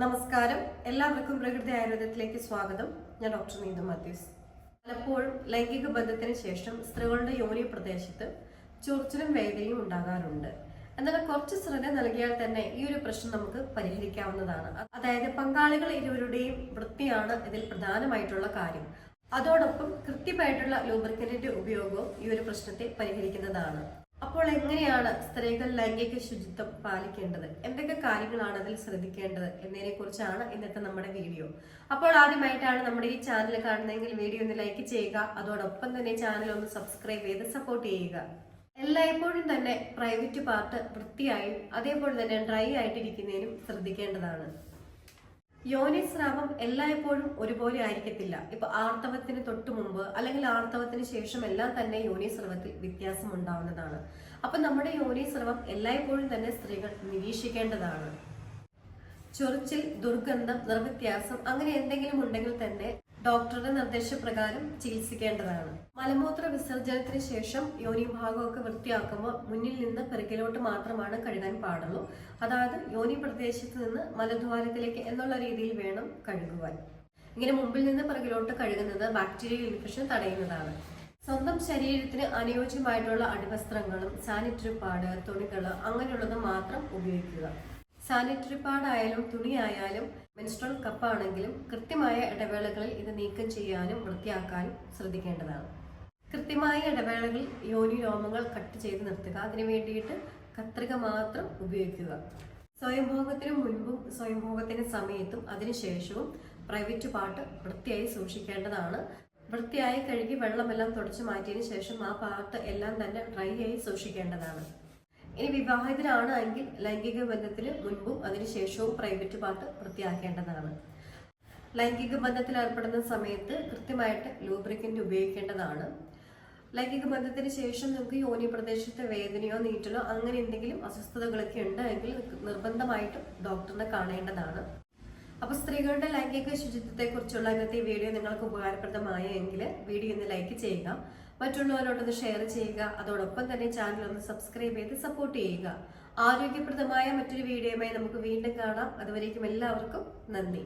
നമസ്കാരം. എല്ലാവർക്കും പ്രകൃതി ആയുർവേദത്തിലേക്ക് സ്വാഗതം. ഞാൻ ഡോക്ടർ നീതു മാത്യൂസ്. പലപ്പോഴും ലൈംഗിക ബന്ധത്തിന് ശേഷം സ്ത്രീകളുടെ യോനി പ്രദേശത്ത് ചൊറിച്ചിലും വേദനയും ഉണ്ടാകാറുണ്ട്. എന്നാൽ കുറച്ച് ശ്രദ്ധ നൽകിയാൽ തന്നെ ഈ ഒരു പ്രശ്നം നമുക്ക് പരിഹരിക്കാവുന്നതാണ്. അതായത് പങ്കാളികൾ ഇരുവരുടെയും വൃത്തിയാണ് ഇതിൽ പ്രധാനമായിട്ടുള്ള കാര്യം. അതോടൊപ്പം കൃത്യമായിട്ടുള്ള ലൂബ്രിക്കന്റിന്റെ ഉപയോഗവും ഈ ഒരു പ്രശ്നത്തെ പരിഹരിക്കുന്നതാണ്. അപ്പോൾ എങ്ങനെയാണ് സ്ത്രീകൾ ലൈംഗിക ശുചിത്വം പാലിക്കേണ്ടത്? എന്തൊക്കെ കാര്യങ്ങളാണ് അതിൽ ശ്രദ്ധിക്കേണ്ടത് എന്നതിനെ കുറിച്ചാണ് ഇന്നത്തെ നമ്മുടെ വീഡിയോ. അപ്പോൾ ആദ്യമായിട്ടാണ് നമ്മുടെ ഈ ചാനൽ കാണുന്നതെങ്കിൽ വീഡിയോ ഒന്ന് ലൈക്ക് ചെയ്യുക. അതോടൊപ്പം തന്നെ ചാനൽ ഒന്ന് സബ്സ്ക്രൈബ് ചെയ്ത് സപ്പോർട്ട് ചെയ്യുക. എല്ലായ്പ്പോഴും തന്നെ പ്രൈവറ്റ് പാർട്ട് വൃത്തിയായും അതേപോലെ തന്നെ ഡ്രൈ ആയിട്ടിരിക്കുന്നതിനും ശ്രദ്ധിക്കേണ്ടതാണ്. യോനി സ്രാവം എല്ലായ്പ്പോഴും ഒരുപോലെ ആയിരിക്കത്തില്ല. ഇപ്പൊ ആർത്തവത്തിന് തൊട്ട് മുമ്പ് അല്ലെങ്കിൽ ആർത്തവത്തിന് ശേഷം എല്ലാം തന്നെ യോനി സ്രവത്തിൽ വ്യത്യാസം ഉണ്ടാവുന്നതാണ്. അപ്പൊ നമ്മുടെ യോനി സ്രവം എല്ലായ്പ്പോഴും തന്നെ സ്ത്രീകൾ നിരീക്ഷിക്കേണ്ടതാണ്. ചൊറിച്ചിൽ ദുർഗന്ധം നിർവ്യത്യാസം അങ്ങനെ എന്തെങ്കിലും ഉണ്ടെങ്കിൽ തന്നെ ഡോക്ടറുടെ നിർദ്ദേശപ്രകാരം ചികിത്സിക്കേണ്ടതാണ്. മലമൂത്ര വിസർജനത്തിന് ശേഷം യോനി ഭാഗമൊക്കെ വൃത്തിയാക്കുമ്പോൾ മുന്നിൽ നിന്ന് പിറകിലോട്ട് മാത്രമാണ് കഴുകാൻ പാടുള്ളൂ. അതായത് യോനി പ്രദേശത്ത് നിന്ന് മലദ്വാരത്തിലേക്ക് എന്നുള്ള രീതിയിൽ വേണം കഴുകുവാൻ. ഇങ്ങനെ മുമ്പിൽ നിന്ന് പിറകിലോട്ട് കഴുകുന്നത് ബാക്ടീരിയൽ ഇൻഫെക്ഷൻ തടയുന്നതാണ്. സ്വന്തം ശരീരത്തിന് അനുയോജ്യമായിട്ടുള്ള അടിവസ്ത്രങ്ങളും സാനിറ്ററി പാഡ് തുണികൾ അങ്ങനെയുള്ളത് മാത്രം ഉപയോഗിക്കുക. സാനിറ്ററി പാഡായാലും തുണിയായാലും മെൻസ്ട്രൽ കപ്പാണെങ്കിലും കൃത്യമായ ഇടവേളകളിൽ ഇത് നീക്കം ചെയ്യാനും വൃത്തിയാക്കാനും ശ്രദ്ധിക്കേണ്ടതാണ്. കൃത്യമായ ഇടവേളകളിൽ യോനി രോമങ്ങൾ കട്ട് ചെയ്ത് നിർത്തുക. അതിനു വേണ്ടിയിട്ട് കത്രിക മാത്രം ഉപയോഗിക്കുക. സ്വയംഭോഗത്തിന് മുൻപും സ്വയംഭോഗത്തിന് സമയത്തും അതിനുശേഷവും പ്രൈവറ്റ് പാട്ട് വൃത്തിയായി സൂക്ഷിക്കേണ്ടതാണ്. വൃത്തിയായി കഴുകി വെള്ളമെല്ലാം തുടച്ചു മാറ്റിയതിനു ശേഷം ആ പാട്ട് എല്ലാം തന്നെ ഡ്രൈ ആയി സൂക്ഷിക്കേണ്ടതാണ്. ഇനി വിവാഹിതരാണ് എങ്കിൽ ലൈംഗിക ബന്ധത്തിന് മുൻപും അതിനുശേഷവും പ്രൈവറ്റ് പാർട്ട് വൃത്തിയാക്കേണ്ടതാണ്. ലൈംഗിക ബന്ധത്തിൽ ഏർപ്പെടുന്ന സമയത്ത് കൃത്യമായിട്ട് ലൂബ്രിക്കന്റ് ഉപയോഗിക്കേണ്ടതാണ്. ലൈംഗിക ബന്ധത്തിന് ശേഷം നമുക്ക് യോനി പ്രദേശത്തെ വേദനയോ നീറ്റലോ അങ്ങനെ എന്തെങ്കിലും അസ്വസ്ഥതകളൊക്കെ ഉണ്ട് എങ്കിൽ നിർബന്ധമായിട്ടും ഡോക്ടറിനെ കാണേണ്ടതാണ്. അപ്പൊ സ്ത്രീകളുടെ ലൈംഗിക ശുചിത്വത്തെ കുറിച്ചുള്ള ഇന്നത്തെ വീഡിയോ നിങ്ങൾക്ക് ഉപകാരപ്രദമായ എങ്കിൽ വീഡിയോ ഒന്ന് ലൈക്ക് ചെയ്യുക. മറ്റുള്ളവരോടൊന്ന് ഷെയർ ചെയ്യുക. അതോടൊപ്പം തന്നെ ചാനൽ ഒന്ന് സബ്സ്ക്രൈബ് ചെയ്ത് സപ്പോർട്ട് ചെയ്യുക. ആരോഗ്യപ്രദമായ മറ്റൊരു വീഡിയോയുമായി നമുക്ക് വീണ്ടും കാണാം. അതുവരേക്കും എല്ലാവർക്കും നന്ദി.